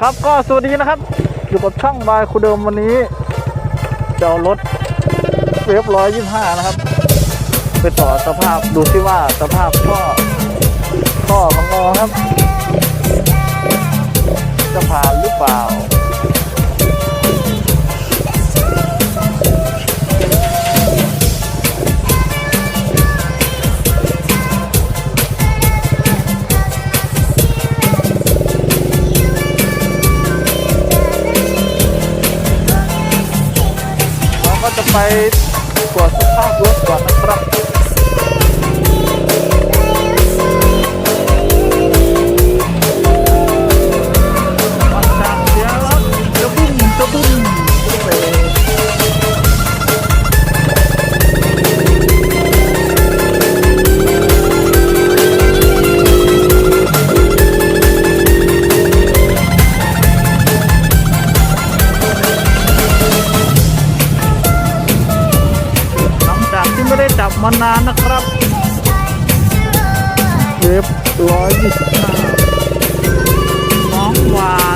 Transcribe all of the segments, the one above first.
ครับก็สวัสดีนะครับ อยู่กับช่องบายคูเดิมวันนี้จะเอารถเวฟร้อยยี่ห้านะครับ ไปต่อสภาพดูซิว่าสภาพท่อท่อของงอครับ จะผ่านหรือเปล่า จะไปตรวจสภาพรถก่อนนะครับ ม่ได้จับมานานนะครับเวฟร้อยยี่สิบห้าน้องหวาน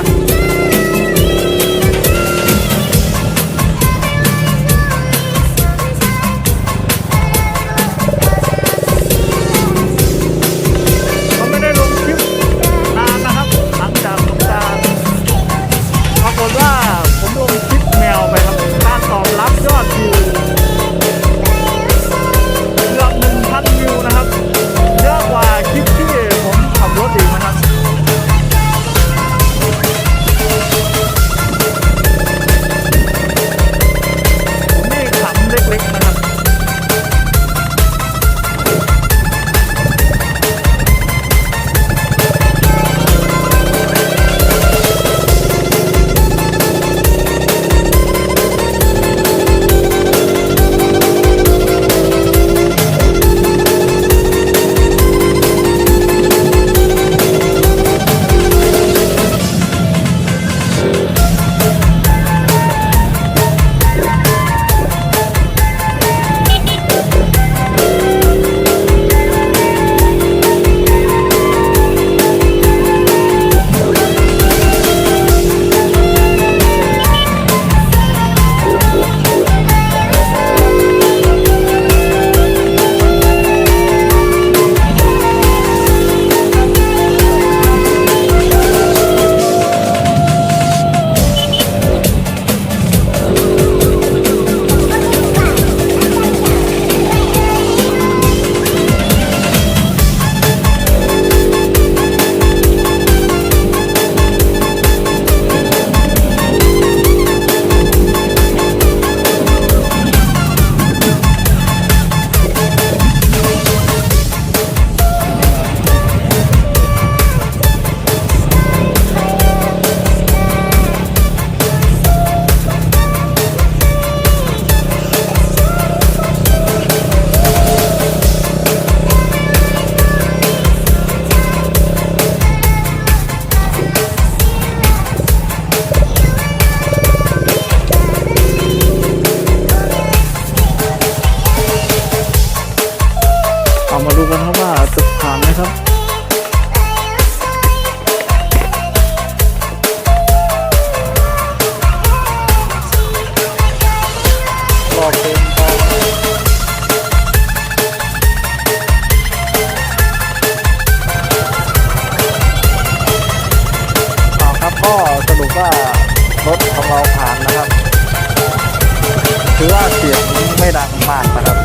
เสียงไม่ดังมากนะครับ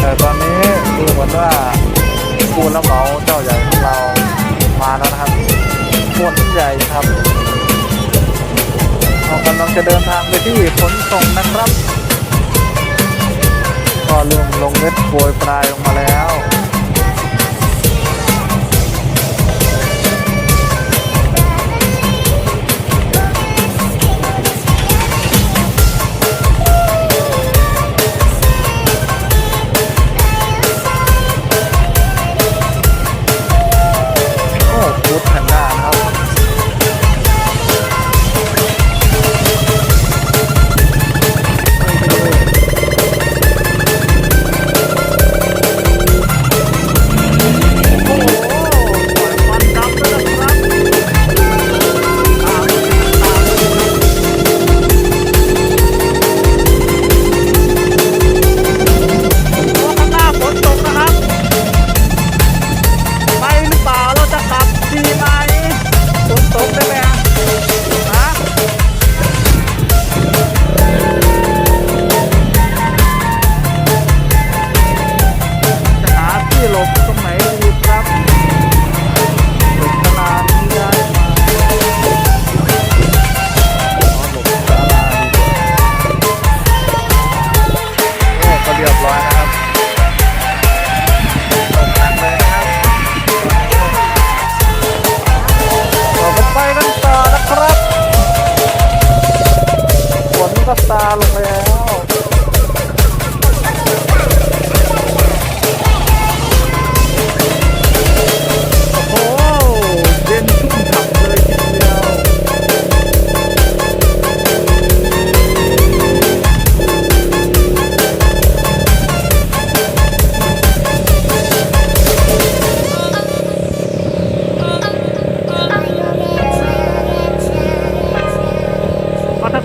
แต่ตอนนี้ดูเหมือนว่าผู้รับเหมาเจ้าใหญ่ของเรามาแล้วนะครับขนใหญ่ครับเรากำลังจะเดินทางไปที่ขนส่งนะครับ ก็เริ่มลงเม็ดโปรยปลายลงมาแล้ว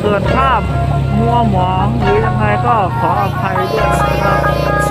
เกิดภาพมัวหมองหรือยังไงก็ขออภัยด้วยนะครับ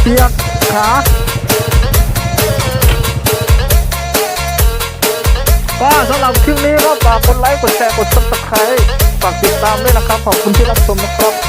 เปียกขาก็สำหรับคลิปนี้ก็ฝากกดไลค์ กดแชร์ กดซับสไครต์ฝากติดตามด้วยนะครับ ขอบคุณที่รับชมนะครับ